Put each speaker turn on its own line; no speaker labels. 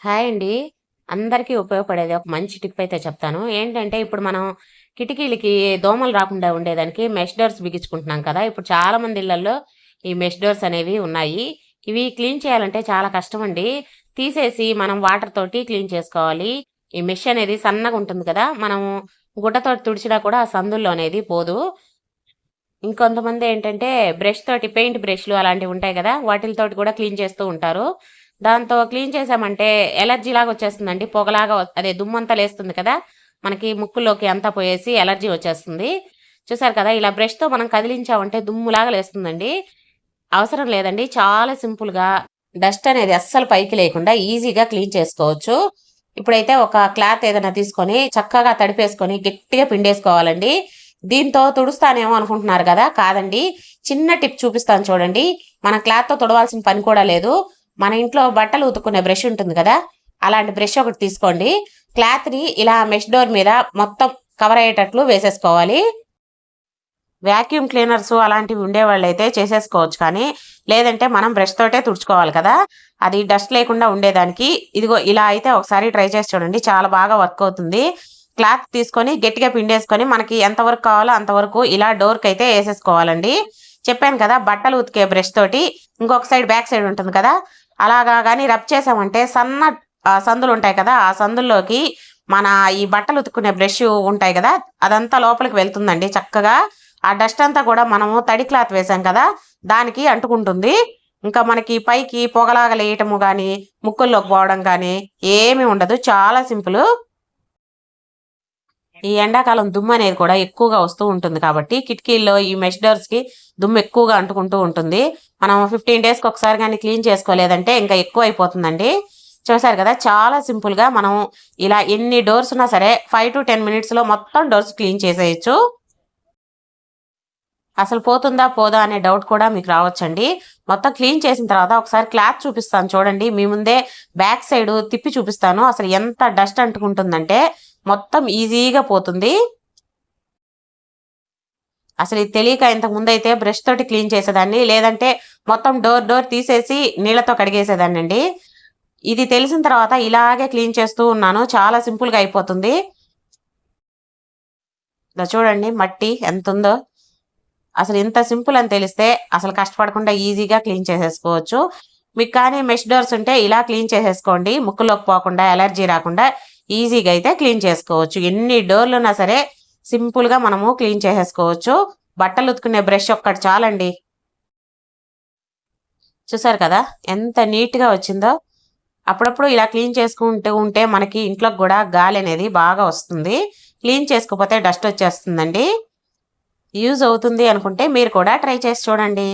Hi అండి. అందరికీ ఉపయోగపడేది ఒక మంచి టిప్ అయితే చెప్తాను. ఏంటంటే ఇప్పుడు మనం కిటికీలకి దోమలు రాకుండా ఉండేదానికి మెష్ డోర్స్ బిగించుకుంటున్నాం కదా! ఇప్పుడు చాలా మంది ఇళ్ళలో ఈ మెష్ డోర్స్ అనేవి ఉన్నాయి. ఇవి క్లీన్ చేయాలంటే చాలా కష్టం అండి తీసేసి మనం వాటర్ తోటి క్లీన్ చేసుకోవాలి. ఈ మెష్ అనేది సన్నగా ఉంటుంది కదా! మనం గుడ్డతో తుడిచినా కూడా ఆ సందుల్లో అనేది పోదు. ఇంకొంతమంది ఏంటంటే బ్రష్ తోటి పెయింట్ బ్రష్‌లు అలాంటివి ఉంటాయి కదా! వాటితోటి కూడా క్లీన్ చేస్తూ ఉంటారు. దాంతో క్లీన్ చేసామంటే ఎలర్జీ లాగా వచ్చేస్తుందండి. పొగలాగా అదే దుమ్మంతా లేస్తుంది కదా! మనకి ముక్కులోకి అంతా పోయేసి ఎలర్జీ వచ్చేస్తుంది. చూసారు కదా! ఇలా బ్రష్‌తో మనం కదిలించామంటే దుమ్ములాగా లేస్తుందండి. అవసరం లేదండి. చాలా సింపుల్‌గా డస్ట్ అనేది అస్సలు పైకి లేకుండా ఈజీగా క్లీన్ చేసుకోవచ్చు. ఇప్పుడైతే ఒక క్లాత్ ఏదైనా తీసుకొని చక్కగా తడిపేసుకొని గట్టిగా పిండేసుకోవాలండి. దీంతో తుడుస్తానేమో అనుకుంటున్నారు కదా! కాదండి. చిన్న టిప్ చూపిస్తాను చూడండి. మన క్లాత్‌తో తుడవాల్సిన పని కూడా లేదు. మన ఇంట్లో బట్టలు ఉతుక్కునే బ్రష్ ఉంటుంది కదా! అలాంటి బ్రష్ ఒకటి తీసుకోండి. క్లాత్‌ని ఇలా మెష్ డోర్ మీద మొత్తం కవర్ అయ్యేటట్లు వేసేసుకోవాలి. వాక్యూమ్ క్లీనర్స్ అలాంటివి ఉండేవాళ్ళైతే చేసేసుకోవచ్చు కానీ, లేదంటే మనం బ్రష్ తోటే తుడుచుకోవాలి కదా! అది డస్ట్ లేకుండా ఉండేదానికి ఇదిగో ఇలా అయితే ఒకసారి ట్రై చేసి చూడండి. చాలా బాగా వర్క్ అవుతుంది. క్లాత్ తీసుకొని గట్టిగా పిండేసుకొని మనకి ఎంతవరకు కావాలో అంతవరకు ఇలా డోర్కి అయితే వేసేసుకోవాలండి చెప్పాను కదా! బట్టలు ఉతికే బ్రష్ తోటి ఇంకొక సైడ్ బ్యాక్ సైడ్ ఉంటుంది కదా! అలాగా కానీ రబ్ చేసామంటే సన్న సందులు ఉంటాయి కదా! ఆ సందుల్లోకి మన ఈ బట్టలు ఉతుక్కునే బ్రష్ ఉంటాయి కదా! అదంతా లోపలికి వెళ్తుందండి చక్కగా. ఆ డస్ట్ అంతా కూడా మనము తడి క్లాత్ వేసాం కదా! దానికి అంటుకుంటుంది. ఇంకా మనకి పైకి పొగలాగలేయటము లేయటము ముక్కుల్లోకి పోవడం కానీ ఏమీ ఉండదు. చాలా సింపుల్ ఈ ఎండాకాలం దుమ్ము అనేది కూడా ఎక్కువగా వస్తూ ఉంటుంది కాబట్టి కిటికీల్లో ఈ మెష్ డోర్స్‌కి దుమ్ము ఎక్కువగా అంటుకుంటూ ఉంటుంది. మనం 15 డేస్‌కి ఒకసారి కానీ క్లీన్ చేసుకోలేదంటే ఇంకా ఎక్కువ అయిపోతుందండి చూసారు కదా! చాలా సింపుల్‌గా మనం ఇలా ఎన్ని డోర్స్ ఉన్నా సరే 5-10 మినిట్స్‌లో మొత్తం డోర్స్ క్లీన్ చేసేయొచ్చు. అసలు పోతుందా? పోదా? అనే డౌట్ కూడా మీకు రావచ్చండి. మొత్తం క్లీన్ చేసిన తర్వాత ఒకసారి క్లాత్ చూపిస్తాను చూడండి. మీ ముందే బ్యాక్ సైడ్ తిప్పి చూపిస్తాను. అసలు ఎంత డస్ట్ అంటుకుంటుందంటే మొత్తం ఈజీగా పోతుంది. అసలు ఇది తెలియక ఇంతకు అయితే బ్రష్ తోటి క్లీన్ చేసేదాన్ని. లేదంటే మొత్తం డోర్ డోర్ తీసేసి నీళ్ళతో అండి ఇది తెలిసిన తర్వాత ఇలాగే క్లీన్ చేస్తూ ఉన్నాను. చాలా సింపుల్‌గా అయిపోతుంది. ఇలా చూడండి మట్టి ఎంత ఉందో అసలు ఇంత సింపుల్ అని తెలిస్తే అసలు కష్టపడకుండా ఈజీగా క్లీన్ చేసేసుకోవచ్చు. మీకు కానీ మెష్ డోర్స్ ఉంటే ఇలా క్లీన్ చేసేసుకోండి. ముక్కులోకి పోకుండా ఎలర్జీ రాకుండా ఈజీగా అయితే క్లీన్ చేసుకోవచ్చు. ఎన్ని డోర్లు ఉన్నా సరే సింపుల్‌గా మనము క్లీన్ చేసేసుకోవచ్చు. బట్టలు ఉతుకునే బ్రష్ ఒక్కటి చాలండి. చూసారు కదా! ఎంత నీట్‌గా వచ్చిందో. అప్పుడప్పుడు ఇలా క్లీన్ చేసుకుంటూ ఉంటే మనకి ఇంట్లోకి కూడా గాలి అనేది బాగా వస్తుంది. క్లీన్ చేసుకోకపోతే డస్ట్ వచ్చేస్తుందండి. యూజ్ అవుతుంది అనుకుంటే మీరు కూడా ట్రై చేసి చూడండి.